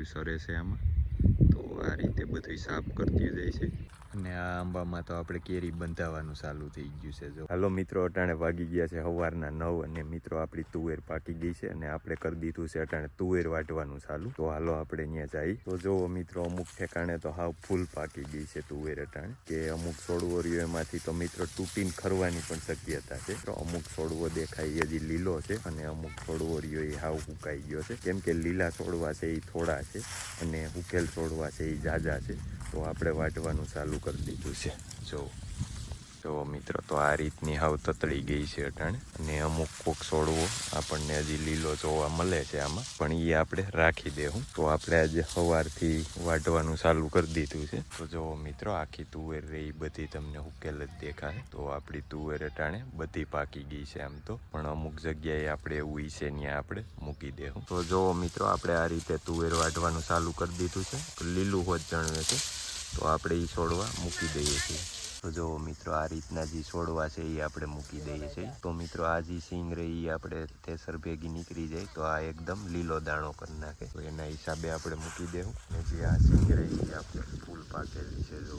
પારિયું સરે છે આમાં તો આ રીતે બધું સાફ કરતી જાય છે. અને આ આંબામાં તો આપણે કેરી બંધાવવાનું ચાલુ થઈ ગયું છે જો. હાલો મિત્રો, અટાણે વાગી ગયા છે સવારના નવ અને મિત્રો, આપણી તુવેર પાકી ગઈ છે અને આપણે કરી દીધું છે અટાણે તુવેર વાટવાનું ચાલુ. તો હાલો આપણે ત્યાં જઈ તો જો મિત્રો, અમુક ઠેકાણે તો હાવ ફૂલ પાકી ગઈ છે તુવેર અટાણે, કે અમુક છોડવરીઓ એમાંથી તો મિત્રો તૂટીને ખરવાની પણ શક્યતા છે. તો અમુક છોડવો દેખાય હજી લીલો છે અને અમુક છોડવરીઓ એ હાવ હુકાઈ ગયો છે. કેમ કે લીલા છોડવા છે એ થોડા છે અને હુકેલ છોડવા છે એ ઝાઝા છે. તો આપણે વાટવાનું ચાલુ કરી દીધું છે. જો. જો મિત્રો, તો આ રીતની હાવ તતળી ગઈ છે અટાણે. અને અમુક કોક છોડવો આપણને હજી લીલો જોવા મળે છે આમાં. પણ એ આપણે રાખી દેવું તો આપણે આજે સવારથી વાટવાનું ચાલુ કરી દીધું છે. તો જો મિત્રો, આખી તુવેર રહી બધી તમને ઉકેલ જ દેખાય. તો આપણી તુવેર અટાણે બધી પાકી ગઈ છે આમ તો. પણ અમુક જગ્યાએ આપણે એવું ઈ છે ત્યાં આપણે મૂકી દેવું તો જો મિત્રો, આપણે આ રીતે તુવેર વાટવાનું ચાલુ કરી દીધું છે. લીલું હોત જણવે છે. તો આપણે એ છોડવા મૂકી દઈએ છીએ. તો જો મિત્રો આ રીતના જે છોડવા છે એ આપણે મૂકી દઈએ છીએ. તો મિત્રો આ જે સિંગ રહે એ આપણે થેસર ભેગી નીકળી જાય તો આ એકદમ લીલો દાણો કરી નાખે. તો એના હિસાબે આપણે મૂકી દેવું. અને જે આ સિંગ રહે એ આપણે ફૂલ પાકેલી છે, જો.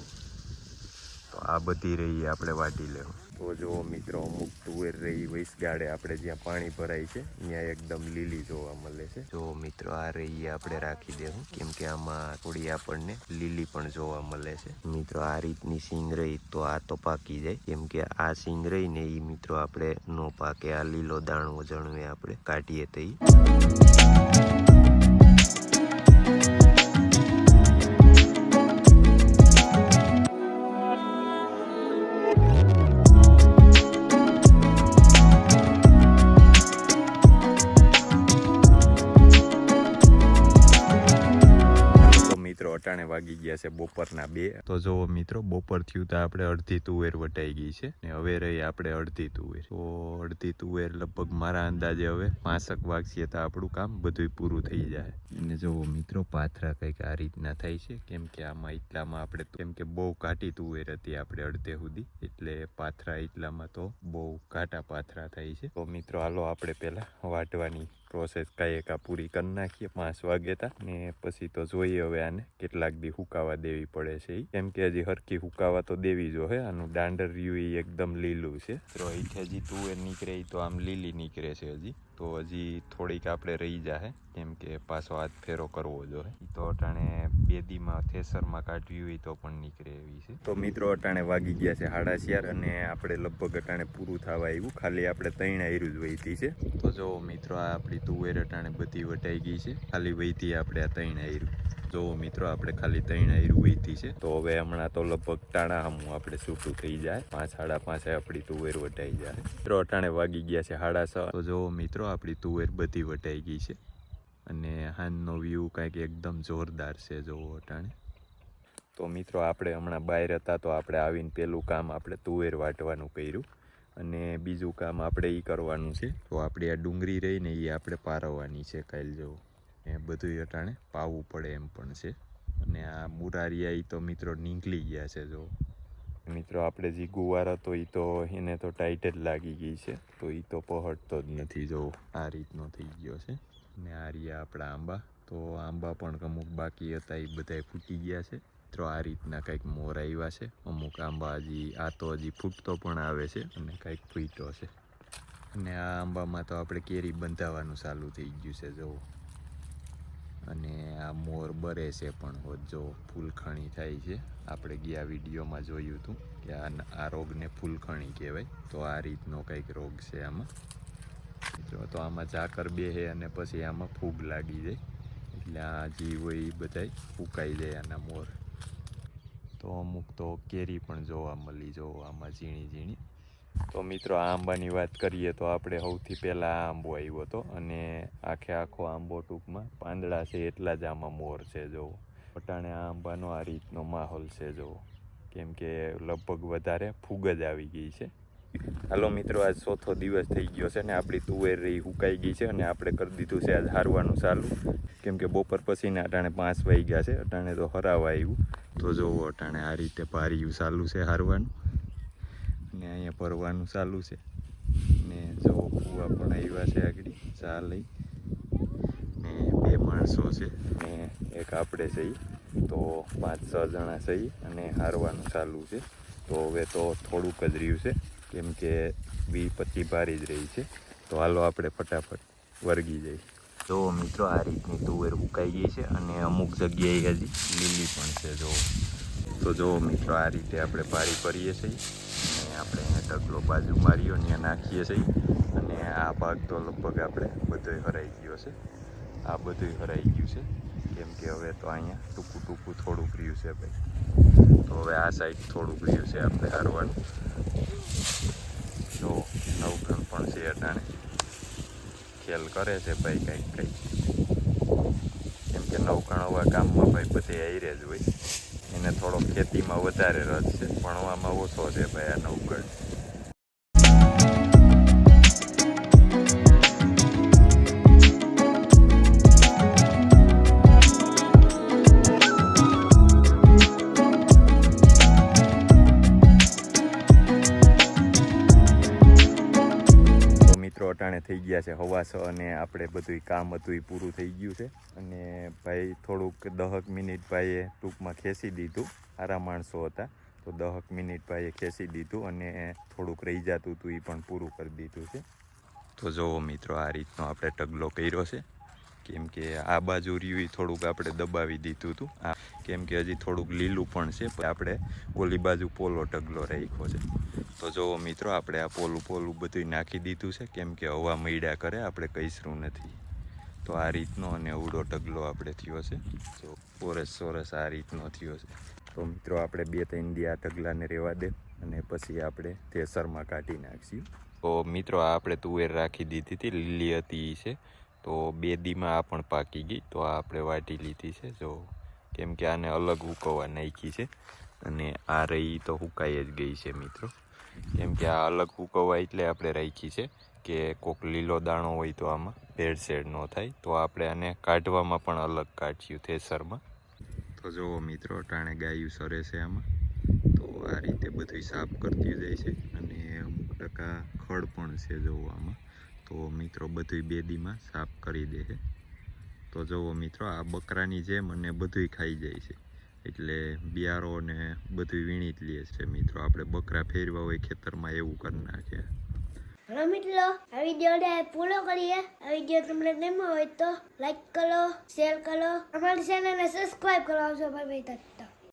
તો આ બધી રહી આપણે વાટી લેવું. તો જો મિત્રો, અમુક તુવેર રહી વૈસ ગાડે આપણે જ્યાં પાણી ભરાય છે, ત્યાં એકદમ લીલી જોવા મળે છે. જો મિત્રો, આ રહી આપણે રાખી દેવું, કેમ કે આમાં થોડી આપણને લીલી પણ જોવા મળે છે. મિત્રો, આ રીતની સિંગ રહી તો આ તો પાકી જાય, કેમ કે આ સિંગ રહી ને એ મિત્રો આપણે નો પાકે. આ લીલો દાણો જણવે આપણે કાઢીએ તો અટાણે વાગી ગયા છે બપોરના બે. તો જો મિત્રો, બપોર થયું તો આપણે અડધી તુવેર વટાઈ ગઈ છે ને હવે રહી આપણે અડધી તુવેર. તો અડધી તુવેર લગભગ મારા અંદાજે હવે પાંસક વાગશે તો આપણું કામ બધું પૂરું થઈ જાય. અને જો મિત્રો, પાથરા કંઈક આ રીતના થાય છે. કેમ કે આમાં એટલામાં આપણે કેમ કે બહુ કાટી તુવેર હતી આપણે અડધે સુધી. એટલે પાથરા એટલામાં તો બહુ ઘાટા પાથરા થાય છે. તો મિત્રો, હાલો આપણે પહેલાં વાટવાની પ્રોસેસ કાંઈ પૂરી કરી નાખીએ, પાંચ વાગે તા, ને પછી તો જોઈએ હવે આને, કેટલાક દી હુકાવા દેવી પડે છે. કેમ કે હજી હરખી હુકાવા તો દેવી જો હે આનું દાંડર ઈ એકદમ લીલું છે તો અહીંથી હજી તુવેર નીકળે તો આમ લીલી નીકળે છે હજી તો હજી થોડીક આપણે રહી જાહે, કેમ કે પાછો હાથ ફેરો કરવો જોઈએ તો અટાણે બેદીમાં થેસરમાં કાઢવી હોય તો પણ નીકળે એવી છે. તો મિત્રો અટાણે વાગી ગયા છે સાડા અને આપણે લગભગ અટાણે પૂરું થવા આવ્યું. ખાલી આપણે ત્રણ આયરું જ વહીતી છે. તો જો મિત્રો આ આપણી તુવેર અટાણે બધી વટાઈ ગઈ છે. ખાલી વહીતી આપણે આ ત્રણ આયરું. જો મિત્રો આપણે ખાલી ત્રણ આયરું વહીતી છે. તો હવે હમણાં તો લગભગ ટાણા હમું આપણે છૂટું થઈ જાય. પાંચ સાડા પાંચે આપણી તુવેર વટાઈ જાય. મિત્રો અટાણે વાગી ગયા છે સાડા છ તો જો મિત્રો આપણી તુવેર બધી વટાઈ ગઈ છે. અને હાનનો વ્યૂ કાંઈક એકદમ જોરદાર છે જોવો અટાણે. તો મિત્રો, આપણે હમણાં બહાર હતા તો આપણે આવીને પેલું કામ આપણે તુવેર વાટવાનું કર્યું. અને બીજું કામ આપણે એ કરવાનું છે. તો આપણે આ ડુંગળી રહીને એ આપણે પારવવાની છે કાલ જવું એ બધું અટાણે પાવું પડે એમ પણ છે. અને આ મુરારિયા એ તો મિત્રો નીકળી ગયા છે જો. મિત્રો, આપણે જે ગુવાર હતો એ તો એને તો ટાઈટ જ લાગી ગઈ છે. તો એ તો પહોંચતો જ નથી જો. આ રીતનો થઈ ગયો છે. ને આ રહ્યા આપણા આંબા. તો આંબા પણ અમુક બાકી હતા, એ બધાય ફૂટી ગયા છે. મિત્રો, આ રીતના કંઈક મોર આવ્યા છે. અમુક આંબા હજી, આ તો હજી ફૂટતો પણ આવે છે અને કંઈક ફૂટતો છે. અને આ આંબામાં તો આપણે કેરી બંધાવવાનું ચાલુ થઈ ગયું છે જો અને આ મોર બરે છે પણ જો ફૂલખણી થાય છે. આપણે ગયા વિડીયોમાં જોયું હતું કે આ રોગને ફૂલખણી કહેવાય. તો આ રીતનો કંઈક રોગ છે આમાં. મિત્રો તો આમાં ઝાકર બેહે અને પછી આમાં ફૂગ લાગી જાય. એટલે આ જીવ હોય એ બધાય ફૂંકાઈ જાય આના મોર. તો અમુક તો કેરી પણ જોવા મળી. જો આમાં ઝીણી ઝીણી. તો મિત્રો, આ આંબાની વાત કરીએ તો આપણે સૌથી પહેલાં આંબો આવ્યો હતો અને આખે આખો આંબો ટૂંકમાં પાંદડા છે એટલા જ આમાં મોર છે જોવો પટાણે આ આંબાનો આ રીતનો માહોલ છે જોવો કેમ કે લગભગ વધારે ફૂગ જ આવી ગઈ છે. હાલો મિત્રો, આજ ચોથો દિવસ થઈ ગયો છે ને આપણી તુવેર રહી હુકાઈ ગઈ છે અને આપણે કરી દીધું છે આજ હારવાનું ચાલુ. કેમ કે બપોર પછીને અટાણે પાંચ વાગ્યા છે, અટાણે તો હરાવા આવ્યું તો જોવો, અટાણે આ રીતે પારિયું ચાલુ છે હારવાનું. ને અહીંયા ભરવાનું ચાલુ છે. ને જોવો, કુવા પણ આવ્યા છે આગળ, ચા લઈ. ને બે માણસો છે. ને એક આપણે છીએ તો પાંચ, છ જણા છીએ અને હારવાનું ચાલુ છે. તો હવે તો થોડુંક જ રહ્યું છે. કેમ કે વી પચી ભારી જ રહી છે. તો હાલો આપણે ફટાફટ વર્ગી જઈએ. જો મિત્રો, આ રીતની તુવેર ઉકાઈ ગઈ છે અને અમુક જગ્યાએ હજી લીલી પણ છે, જો. તો જો મિત્રો, આ રીતે આપણે ભારી ભરીએ છીએ. અને આપણે અહીંયા ઢગલો બાજુ માર્યો ત્યાં નાખીએ છીએ. અને આ ભાગ તો લગભગ આપણે બધોય હરાઈ ગયો છે. આ બધું હરાઈ ગયું છે. કેમ કે હવે તો અહીંયા ટૂંકું ટૂંકું થોડુંક રહ્યું છે ભાઈ. તો હવે આ સાઈડ થોડુંક રહ્યું છે આપણે હારવાનું. જો નવખંડ પણ છે અટાણે. ખેલ કરે છે ભાઈ કંઈક કંઈક. કેમ કે નવખણ હવા કામમાં ભાઈ બધે આયરે જ હોય. એને થોડો ખેતીમાં વધારે રસ છે. ભણવામાં ઓછો છે ભાઈ આ નવકણ અટાણે થઈ ગયા છે હવાસ અને આપણે બધું કામ હતું એ પૂરું થઈ ગયું છે. અને ભાઈ થોડુંક દહક મિનિટ ભાઈએ ટૂંકમાં ખેંચી દીધું. સારા માણસો હતા. તો દહક મિનિટ ભાઈએ ખેંચી દીધું અને થોડુંક રહી જતું હતું એ પણ પૂરું કરી દીધું છે. તો જુઓ મિત્રો, આ રીતનો આપણે ટગલો કર્યો છે. કેમ કે આ બાજુ રહ્યું થોડુંક આપણે દબાવી દીધું હતું. આ કેમ કે હજી થોડુંક લીલું પણ છે, પણ આપણે ઓલી બાજુ પોલો ટગલો રાખ્યો છે. તો જો મિત્રો, આપણે આ પોલું પોલું બધું નાખી દીધું છે, કેમ કે હવા મૈડા કરે, આપણે કહીશું નથી. તો આ રીતનો અને અવડો ટગલો આપણે થયો છે. તો સોરસ સોરસ આ રીતનો થયો છે. તો મિત્રો, આપણે બે ત્રણ દી આ ટગલાને રહેવા દે અને પછી આપણે થેસરમાં કાઢી નાખીશું. તો મિત્રો આપણે તુવેર રાખી દીધી હતી, લીલી હતી છે. તો બે દીમાં આ પણ પાકી ગઈ. તો આ આપણે વાટી લીધી છે. જો કેમ કે આને અલગ ઉકવવા નાખી છે. અને આ રહી તો હુકાઈ જ ગઈ છે મિત્રો. કેમ કે આ અલગ ઉકવવા એટલે આપણે રાખી છે કે કોક લીલો દાણો હોય તો આમાં ભેળસેળ ન થાય. તો આપણે આને કાઢવામાં પણ અલગ કાઢ્યું થેસરમાં. તો જુઓ મિત્રો, ટાણે ગાયું સરે છે આમાં. તો આ રીતે બધું સાફ કરતી જાય છે. અને અમુક ટકા ખડ પણ છે જુઓ આમાં. તો મિત્રો બધું બેદીમાં સાફ કરી દે છે તો જુઓ મિત્રો, આ બકરાની જેમ અને બધુંય ખાઈ જાય છે. એટલે બિયારો ને બધું વીણી જ છે મિત્રો. આપણે બકરા ફેરવા હોય ખેતરમાં એવું કરી નાખે. હલો મિત્રો, આ વિડીયોને પૂરો કરીએ. આ વીડિયો તમને ગમ્યો હોય તો લાઈક કરો શેર કરો. અમારી ચેનલને સબસ્ક્રાઈબ કરો, આવજો ભાઈ